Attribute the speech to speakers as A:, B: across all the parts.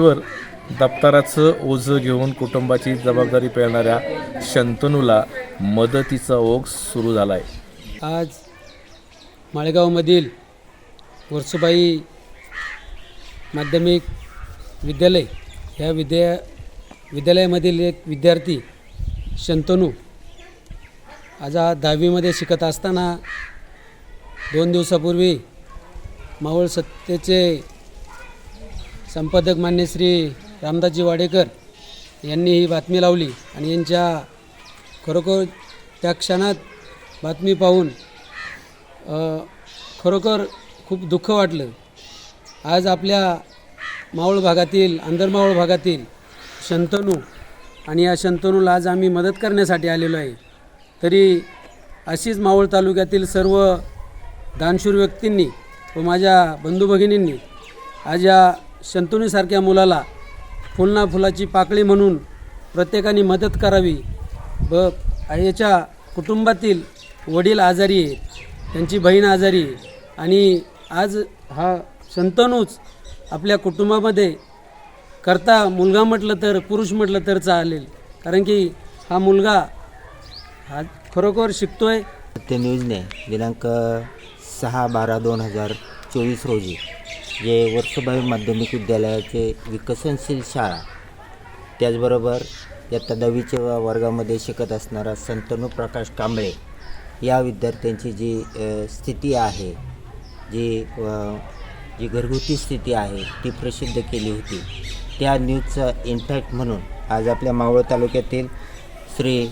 A: वर दप्तराचं ओझं घेऊन कुटुंबाची जबाबदारी पेलणाऱ्या शंतनूला मदतीचा ओघ सुरू झाला आहे
B: आज माळेगावमधील वर्सुबाई माध्यमिक विद्यालय या विद्या विद्यालयामधील एक विद्यार्थी शंतनू आज हा दहावीमध्ये शिकत असताना दोन दिवसापूर्वी मावळ सत्तेचे संपादक मान्य श्री रामदासजी वाडेकर यांनी ही बातमी लावली आणि यांच्या खरोखर त्या क्षणात बातमी पाहून खरोखर खूप दुःख वाटलं. आज आपल्या मावळ भागातील अंदरमावळ भागातील शंतनू आणि या शंतनूला आज आम्ही मदत करण्यासाठी आलेलो आहे. तरी अशीच मावळ तालुक्यातील सर्व दानशूर व्यक्तींनी व माझ्या बंधू भगिनींनी आज या शंतनूसारख्या मुलाला फुलना फुलाची पाकळी म्हणून प्रत्येकाने मदत करावी. व याच्या कुटुंबातील वडील आजारी आहेत त्यांची बहीण आजारी आहे आणि आज हा शंतनूच आपल्या कुटुंबामध्ये करता मुलगा म्हटलं तर पुरुष म्हटलं तर चालेल. कारण की हा मुलगा हा खरोखर शिकतोय.
C: सत्य न्यूजने दिनांक सहा बारा दोन हजार चोवीस रोजी जे वर्षभावी माध्यमिक विद्यालयाचे विकसनशील शाळा त्याचबरोबर इयत्ता दहावीच्या वर्गामध्ये शिकत असणारा संतनू प्रकाश कांबळे या विद्यार्थ्यांची जी स्थिती आहे जी जी घरगुती स्थिती आहे ती प्रसिद्ध केली होती. त्या न्यूजचा इम्पॅक्ट म्हणून आज आपल्या मावळ तालुक्यातील श्री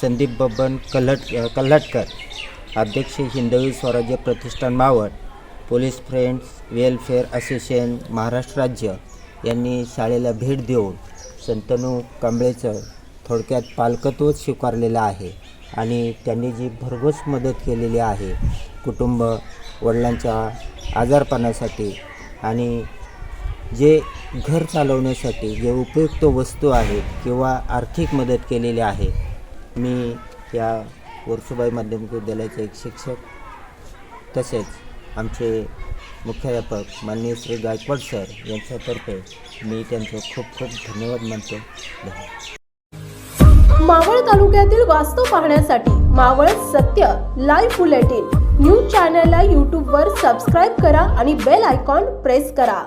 C: संदीप बब्बन कल्हट कल्हटकर अध्यक्ष Hindavi Swarajya Pratishthan Maval police friends welfare association Maharashtra राज्य यांनी शाळेला भेट देऊन शंतनू कांबळेचं थोडक्यात पालकत्व स्वीकारलेलं आहे आणि त्यांनी जी भरघोस मदत केलेली आहे कुटुंब वडिलांच्या आजारपणासाठी आणि जे घर चालवण्यासाठी जे उपयुक्त वस्तू आहेत किंवा आर्थिक मदत केलेली आहे मी या वर्सुबाई माध्यमिक विद्यालयाचे एक शिक्षक तसेच आमचे मुख्याध्यापक माननीय श्री गायकवाड सर यांच्यातर्फे मी त्यांचं खूप खूप धन्यवाद मानतो.
D: मावळ तालुक्यातील वास्तव पाहण्यासाठी मावळ सत्य लाईव्ह बुलेटिन न्यूज चॅनलला यूट्यूबवर सबस्क्राईब करा आणि बेल आयकॉन प्रेस करा.